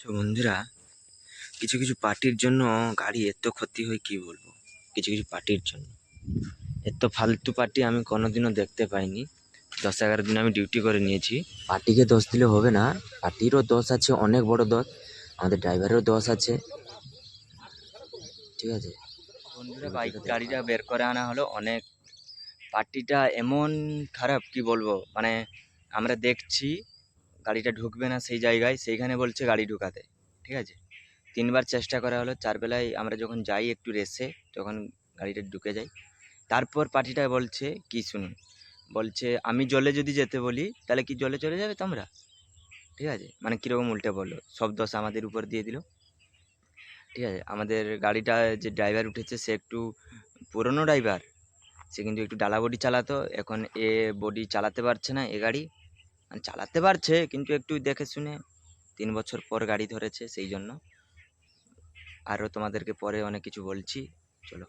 তো বন্ধুরা, কিছু কিছু পার্টির জন্য গাড়ি এত ক্ষতি হয়, কি বলব? কিছু কিছু পার্টির জন্য। এত ফালতু পার্টি আমি কোনোদিনও দেখতে পাইনি। দশ এগারো দিন আমি ডিউটি করে নিয়েছি। পার্টিকে দোষ দিলে হবে না। পার্টিরও দোষ আছে, অনেক বড় দোষ। আমাদের ড্রাইভারেরও দোষ আছে। ঠিক আছে? বন্ধুরা বাইক গাড়িটা বের করে আনা হলো। অনেক পার্টিটা এমন খারাপ, কি বলব? মানে আমরা দেখছি গাড়িটা ঢুকবে না সেই জায়গায়, সেইখানে বলছে গাড়ি ঢুকাতে, ঠিক আছে? তিনবার চেষ্টা করা হলো, চার বেলায় আমরা যখন যাই একটু রেসে তখন গাড়িটা ঢুকে যায়। তারপর পার্টিটা বলছে, কি শুনুন বলছে, আমি জলে যদি যেতে বলি, তাহলে কি জলে চলে যাবে তোমরা? ঠিক আছে? মানে কীরকম উল্টে বলল, সব দোষ আমাদের উপর দিয়ে দিল। ঠিক আছে? আমাদের গাড়িটা যে ড্রাইভার উঠেছে, সে একটু পুরনো ড্রাইভার সে কিন্তু একটু ডালা বডি চালাতো, এখন এ বডি চালাতে পারছে না এ গাড়ি। মানে চালাতে পারছে, কিন্তু একটু দেখে শুনে তিন বছর পর গাড়ি ধরেছে সেই জন্য আরও তোমাদেরকে পরে অনেক কিছু বলছি, চলো।